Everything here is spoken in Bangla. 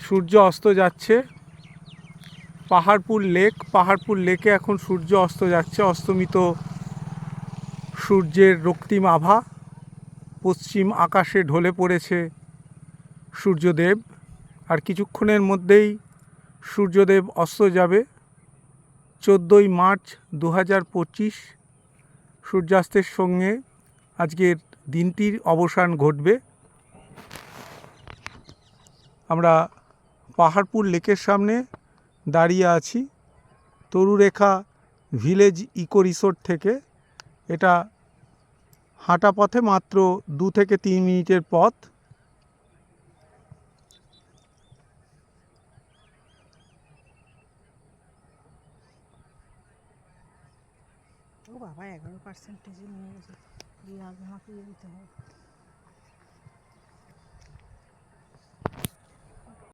সূর্য অস্ত যাচ্ছে। পাহাড়পুর লেক, পাহাড়পুর লেকে এখন সূর্য অস্ত যাচ্ছে। অস্তমিত সূর্যের রক্তিম আভা। পশ্চিম আকাশে ঢলে পড়েছে সূর্যদেব। আর কিছুক্ষণের মধ্যেই সূর্যদেব অস্ত যাবে। চোদ্দোই মার্চ দু হাজার পঁচিশ, সূর্যাস্তের সঙ্গে আজকের দিনটির অবসান ঘটবে। আমরা পাহাড়পুর লেকের সামনে দাঁড়িয়ে আছি। তরুরেখা ভিলেজ ইকো রিসোর্ট থেকে। এটা হাঁটা পথে মাত্র দু থেকে তিন মিনিটের পথ। বাবা, এগারো নিয়ে গেছে। দিয়ে আগে দিতে হবে।